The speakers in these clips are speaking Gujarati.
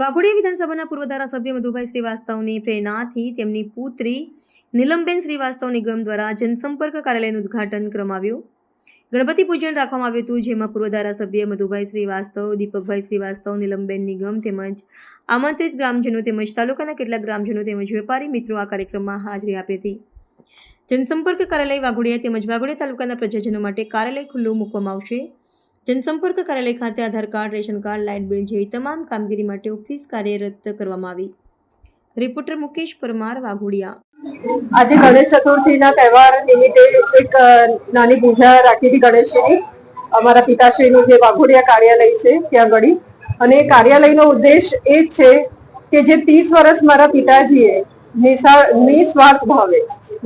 વાઘોડિયા વિધાનસભાના પૂર્વ ધારાસભ્ય મધુભાઈ શ્રીવાસ્તવની પ્રેરણાથી તેમની પુત્રી નીલમબેન શ્રીવાસ્તવ નિગમ દ્વારા જનસંપર્ક કાર્યાલયનું ઉદ્ઘાટન કરવામાં આવ્યું. ગણપતિ પૂજન રાખવામાં આવ્યું હતું, જેમાં પૂર્વ ધારાસભ્ય મધુભાઈ શ્રીવાસ્તવ, દીપકભાઈ શ્રીવાસ્તવ, નીલમબેન નિગમ તેમજ આમંત્રિત ગ્રામજનો તેમજ તાલુકાના કેટલાક ગ્રામજનો તેમજ વેપારી મિત્રો આ કાર્યક્રમમાં હાજરી આપી હતી. જનસંપર્ક કાર્યાલય વાઘોડિયા તેમજ વાઘોડિયા તાલુકાના પ્રજાજનો માટે કાર્યાલય ખુલ્લું મૂકવામાં આવશે. જનસંપર્ક કાર્યાલય ખાતે Aadhaar card, ration card, light bill જેવી તમામ કામગીરી માટે ઓફિસ કાર્યરત કરવામાં આવી. રિપોર્ટર મુકેશ પરમાર, વાઘોડિયા. આજે ગણેશ ચતુર્થીના તહેવાર નિમિત્તે એક નાની પૂજા રાખી હતી ગણેશજીની. અમારા પિતાશ્રીનું જે વાઘોડિયા કાર્યાલય છે, ત્યાં ગળી અને કાર્યાલયનો ઉદ્દેશ એ જ છે કે જે ત્રીસ વર્ષ મારા પિતાજીએ નિસ્વાર્થ ભાવે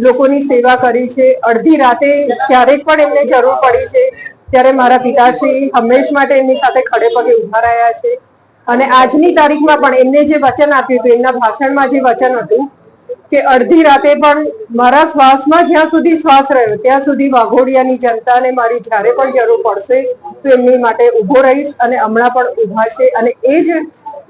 લોકોની સેવા કરી છે. અડધી રાતે ક્યારેક પણ એમને જરૂર પડી છે. ત્યારે મારા પિતાશ્રી હંમેશ માટે એમની સાથે ખડે પગે ઊભા રહ્યા છે. અને આજની તારીખમાં પણ એમને જે વચન આપ્યું હતું, એમના ભાષણમાં જે વચન હતું, કે અડધી રાતે પણ મારા શ્વાસમાં જ્યાં સુધી શ્વાસ રહ્યો, ત્યાં સુધી વાઘોડિયાની જનતાને મારી જ્યારે પણ જરૂર પડશે, તો એમની માટે ઊભો રહીશ અને હમણાં પણ ઊભા છે. અને એ જ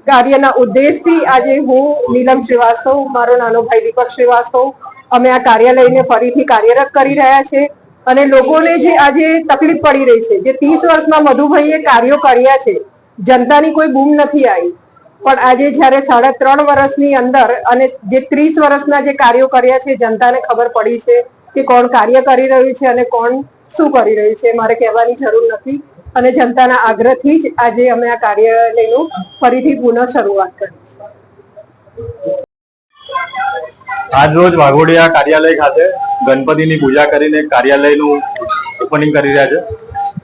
કાર્યના ઉદ્દેશથી આજે હું નીલમ શ્રીવાસ્તવ, મારો નાનો ભાઈ દીપક શ્રીવાસ્તવ, અમે આ કાર્યાલયને ફરીથી કાર્યરત કરી રહ્યા છે. અને લોકોને જે આજે તકલીફ પડી રહી છે, જે ત્રીસ વર્ષમાં મધુભાઈએ કાર્યો કર્યા છે, જનતાની કોઈ બૂમ નથી આવી. પણ આજે જ્યારે સાડા ત્રણ વર્ષની અંદર અને જે ત્રીસ વર્ષના જે કાર્યો કર્યા છે, જનતાને ખબર પડી છે કે કોણ કાર્ય કરી રહ્યું છે અને કોણ શું કરી રહ્યું છે, મારે કહેવાની જરૂર નથી. અને જનતાના આગ્રહથી જ આજે અમે આ કાર્યાલયનું ફરીથી પુનઃ શરૂઆત કરી છે. આજ રોજ વાઘોડિયા કાર્યાલય ખાતે ગણપતિની પૂજા કરીને કાર્યાલયનું ઓપનિંગ કરી રહ્યા છે.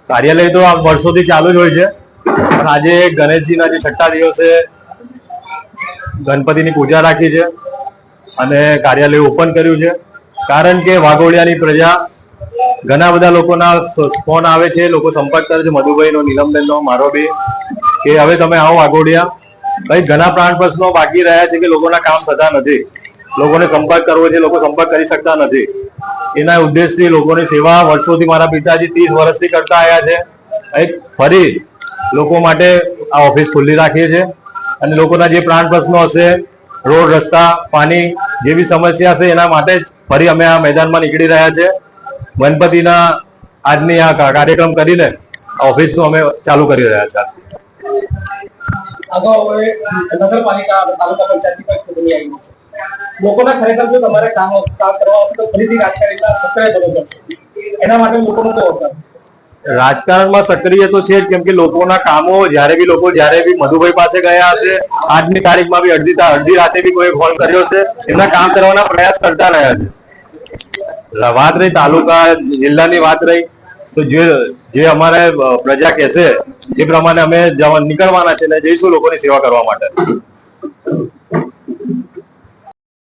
કાર્યાલય તો આ વર્ષોથી ચાલુ જ હોય છે, પણ આજે ગણેશજીના જે છઠ્ઠા દિવસે ગણપતિની પૂજા રાખી છે અને કાર્યાલય ઓપન કર્યું છે. કારણ કે વાઘોડિયાની પ્રજા ઘણા બધા લોકોના ફોન આવે છે, લોકો સંપર્ક કરે છે, મધુભાઈનો, નીલમબેનનો મારો બી કે હવે તમે આવો વાઘોડિયા. ભાઈ, ઘણા પ્રાણ પ્રશ્નો બાકી રહ્યા છે કે લોકોના કામ થતા નથી. લોકોને સંપર્ક કરવો છે, લોકો સંપર્ક કરી શકતા નથી. એના ઉદ્દેશથી લોકોની સેવા વર્ષોથી મારા પિતાજી ત્રીસ વર્ષથી કરતા આવ્યા છે. એક ફરી લોકો માટે આ ઓફિસ ખુલ્લી રાખીએ છીએ અને લોકોના જે પ્રાણ પ્રશ્નો હશે, રોડ, રસ્તા, પાણી જેવી સમસ્યા હશે એના માટે જ ફરી અમે આ મેદાનમાં નીકળી રહ્યા છે. ગણપતિના આજની આ કાર્યક્રમ કરીને આ ઓફિસનું અમે ચાલુ કરી રહ્યા છીએ નગરપાલિકા, તાલુકા પંચાયતની ચૂંટણી આવી છે. લોકોના ખરેખર જો તમારે કામ કામ કરવા હશે તો ફરીથી રાજકારણીમાં સક્રિય બનવું પડશે. એના માટે લોકોનો તો રાજકારણમાં સક્રિય તો છે કેમ કે લોકોના કામો જ્યારે બી લોકો, જ્યારે બી મધુભાઈ પાસે ગયા હશે, આજની તારીખમાં બી અડધી અડધી રાતે બી કોઈ ફોન કર્યો છે, એમના કામ કરવાના પ્રયાસ કરતા રહ્યા છે. વાત રહી તાલુકા, જિલ્લાની વાત રહી, તો જે જે અમારે પ્રજા કહેશે, એ પ્રમાણે અમે નીકળવાના છે ને જઈશું લોકોની સેવા કરવા માટે.